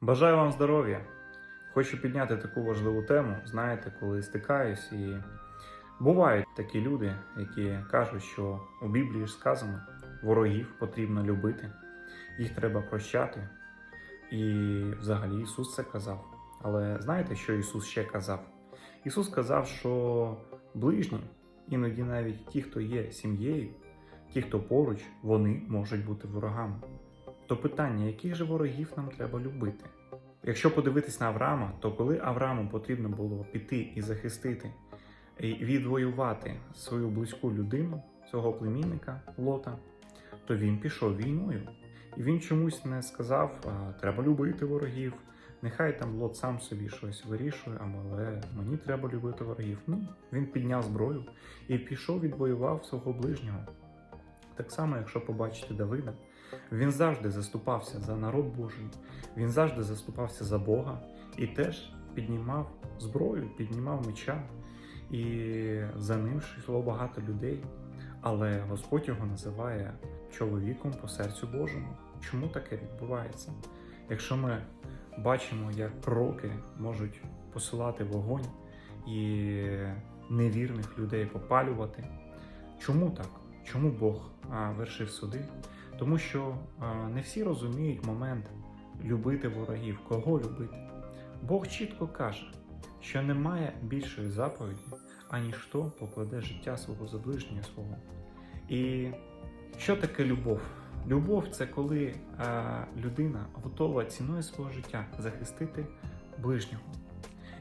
Бажаю вам здоров'я! Хочу підняти таку важливу тему. Знаєте, коли стикаюсь, і бувають такі люди, які кажуть, що у Біблії ж сказано, ворогів потрібно любити, їх треба прощати. І взагалі Ісус це казав. Але знаєте, що Ісус ще казав? Ісус сказав, що ближні, іноді навіть ті, хто є сім'єю, ті, хто поруч, вони можуть бути ворогами. То питання, яких же ворогів нам треба любити? Якщо подивитись на Авраама, то коли Аврааму потрібно було піти і захистити і відвоювати свою близьку людину, свого племінника Лота, то він пішов війною. І він чомусь не сказав, треба любити ворогів. Нехай там Лот сам собі щось вирішує, але мені треба любити ворогів. Ні, він підняв зброю і пішов відвоював свого ближнього. Так само, якщо побачите Давида, він завжди заступався за народ Божий, він завжди заступався за Бога і теж піднімав зброю, піднімав меча, і за ним йшло багато людей. Але Господь його називає чоловіком по серцю Божому. Чому таке відбувається? Якщо ми бачимо, як пророки можуть посилати вогонь і невірних людей попалювати, чому так? Чому Бог вершив суди? Тому що а, не всі розуміють момент любити ворогів, кого любити. Бог чітко каже, що немає більшої заповіді, аніж хто покладе життя свого за ближнього свого. І що таке любов? Любов це коли а, людина готова ціною свого життя захистити ближнього.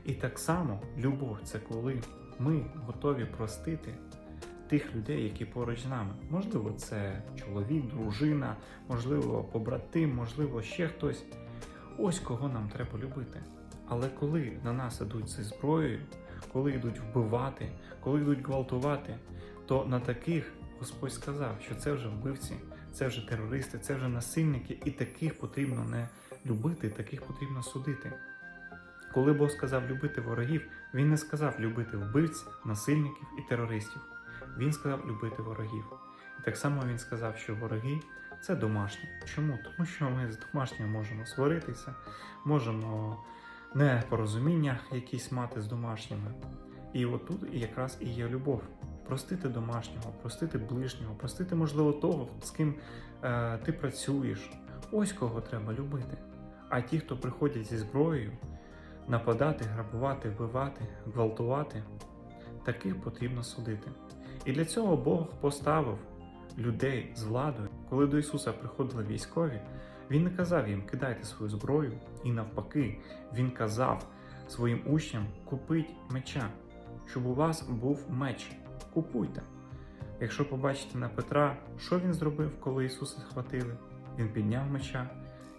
І так само любов це коли ми готові простити тих людей, які поруч з нами. Можливо, це чоловік, дружина, можливо, побратим, можливо, ще хтось. Ось кого нам треба любити. Але коли на нас ідуть зі зброєю, коли йдуть вбивати, коли йдуть гвалтувати, то на таких Господь сказав, що це вже вбивці, це вже терористи, це вже насильники, і таких потрібно не любити, таких потрібно судити. Коли Бог сказав любити ворогів, Він не сказав любити вбивць, насильників і терористів. Він сказав любити ворогів. І так само він сказав, що вороги це домашні. Чому? Тому що ми з домашнього можемо сваритися, можемо непорозуміння якісь мати з домашніми. І отут якраз і є любов. Простити домашнього, простити ближнього, простити, можливо, того, з ким е, ти працюєш. Ось кого треба любити. А ті, хто приходять зі зброєю, нападати, грабувати, вбивати, гвалтувати, таких потрібно судити. І для цього Бог поставив людей з владою. Коли до Ісуса приходили військові, Він не казав їм кидайте свою зброю, і навпаки, Він казав своїм учням купить меча, щоб у вас був меч. Купуйте. Якщо побачите на Петра, що він зробив, коли Ісуса схватили? Він підняв меча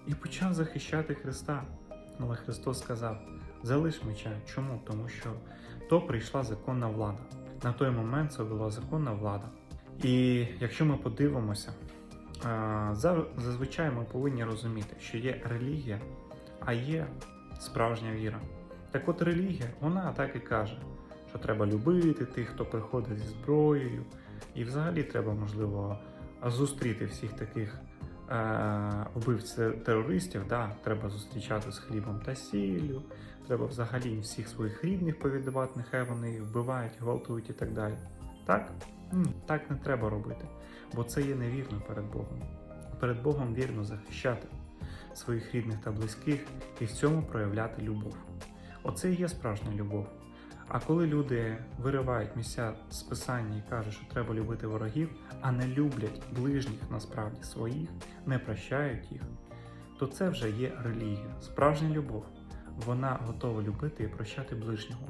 і почав захищати Христа. Але Христос сказав: залиш меча. Чому? Тому що то прийшла законна влада. На той момент це була законна влада. І якщо ми подивимося, зазвичай ми повинні розуміти, що є релігія, а є справжня віра. Так от релігія, вона так і каже, що треба любити тих, хто приходить зі зброєю, і взагалі треба, можливо, зустріти всіх таких е, вбивць терористів, да, треба зустрічати з хлібом та сіллю, треба взагалі всіх своїх рідних повідувати, нехай вони вбивають, гвалтують і так далі. Так? Так не треба робити, бо це є невірно перед Богом. Перед Богом вірно захищати своїх рідних та близьких і в цьому проявляти любов. Оце і є справжня любов. А коли люди виривають місця з писання і кажуть, що треба любити ворогів, а не люблять ближніх насправді своїх, не прощають їх, то це вже є релігія. Справжня любов. Вона готова любити і прощати ближнього.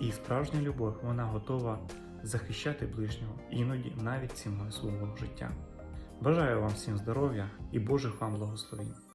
І справжня любов вона готова захищати ближнього, іноді навіть ціною свого життя. Бажаю вам всім здоров'я і Божих вам благословень.